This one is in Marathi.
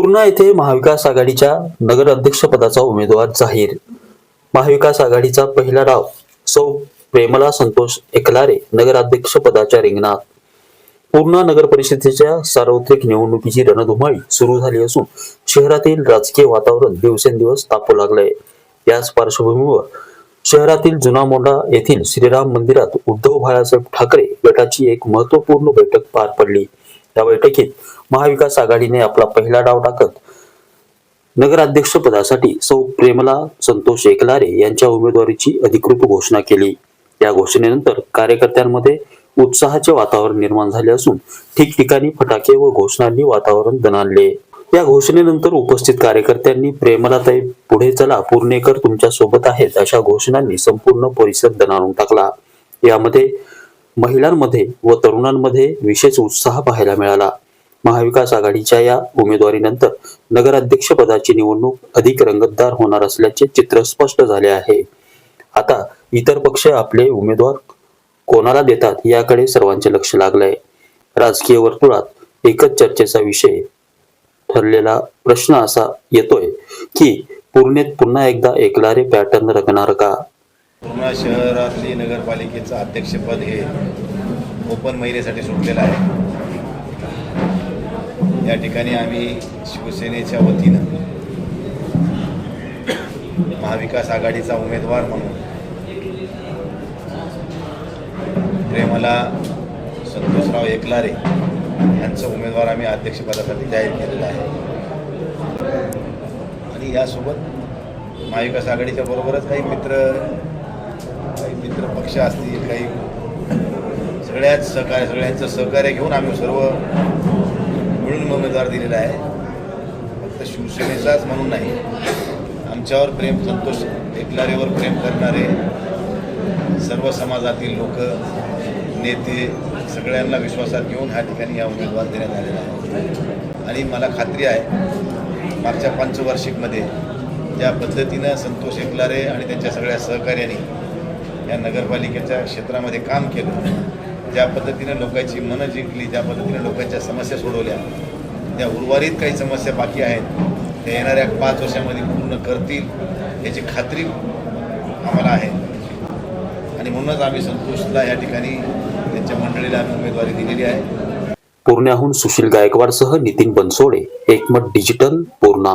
पूर्णा येथे महाविकास आघाडीच्या नगर अध्यक्षपदाचा उमेदवार जाहीर. महाविकास आघाडीचा पहिला डाव सौ. प्रेमला संतोष एकलारे नगराध्यक्ष पदाच्या रिंगणात. पूर्णा नगर परिषदेच्या सार्वत्रिक निवडणुकीची रणधुमाळी सुरू झाली असून शहरातील राजकीय वातावरण दिवसेंदिवस तापू लागलंय. याच पार्श्वभूमीवर शहरातील जुना मोंडा येथील श्रीराम मंदिरात उद्धव बाळासाहेब ठाकरे गटाची एक महत्त्वपूर्ण बैठक पार पडली. या बैठकीत महाविकास आघाडीने आपला पहिला डाव टाकत नगराध्यक्ष पदासाठी सौ प्रेमला संतोष एकलारे यांच्या उमेदवारीची अधिकृत घोषणा केली. या घोषणेनंतर कार्यकर्त्यांमध्ये उत्साहाचे वातावरण निर्माण झाले असून ठिकठिकाणी फटाके व घोषणांनी वातावरण दणाणले. या घोषणेनंतर उपस्थित कार्यकर्त्यांनी प्रेमलाताई पुढे चला पूर्णेकर तुमच्यासोबत आहेत अशा घोषणांनी संपूर्ण परिसर दणाणून टाकला. यामध्ये महिलांमध्ये व तरुणांमध्ये विशेष उत्साह पाहायला मिळाला. महाविकास आघाडीच्या या उमेदवारीनंतर नगराध्यक्ष पदाची निवडणूक अधिक रंगतदार होणार असल्याचे चित्र स्पष्ट झाले आहे. आता इतर पक्ष आपले उमेदवार कोणाला देतात याकडे सर्वांचे लक्ष लागलंय. राजकीय वर्तुळात एकच चर्चेचा विषय ठरलेला प्रश्न असा येतोय की पूर्णेत पुन्हा एकदा एकलारे पॅटर्न रंगणार का? पूर्णा शहरातली नगरपालिकेचं अध्यक्षपद हे ओपन महिलेसाठी सुटलेलं आहे. या ठिकाणी आम्ही शिवसेनेच्या वतीनं महाविकास आघाडीचा उमेदवार म्हणून प्रेमला संतोषराव एकलारे यांचा उमेदवार आम्ही अध्यक्षपदासाठी जाहीर केलेला आहे. आणि यासोबत महाविकास आघाडीच्या बरोबरच काही मित्र मित्र पक्ष असतील काही सगळ्याच सहकार्य सगळ्यांचं सहकार्य घेऊन आम्ही सर्व मिळून उमेदवार दिलेला आहे. फक्त शिवसेनेचाच म्हणून नाही आमच्यावर प्रेम संतोष एकलारेवर प्रेम करणारे सर्व समाजातील लोक नेते सगळ्यांना विश्वासात घेऊन ह्या ठिकाणी या उमेदवार देण्यात आलेला आहे. आणि मला खात्री आहे मागच्या पंचवार्षिकमध्ये ज्या पद्धतीनं संतोष एकलारे आणि त्यांच्या सगळ्या सहकार्याने या नगरपालिकेच्या क्षेत्रामध्ये काम केलं. ज्या पद्धतीनं लोकांची मनं जिंकली ज्या पद्धतीनं लोकांच्या समस्या सोडवल्या त्या उर्वरित काही समस्या बाकी आहेत त्या येणाऱ्या पाच वर्षामध्ये पूर्ण करतील याची खात्री आम्हाला आहे. आणि म्हणूनच आम्ही संतोषला या ठिकाणी त्यांच्या मंडळीला आम्ही उमेदवारी दिलेली आहे. पूर्ण्याहून Sushil गायकवाडसह Nitin Bansode Ekmat digital Purna.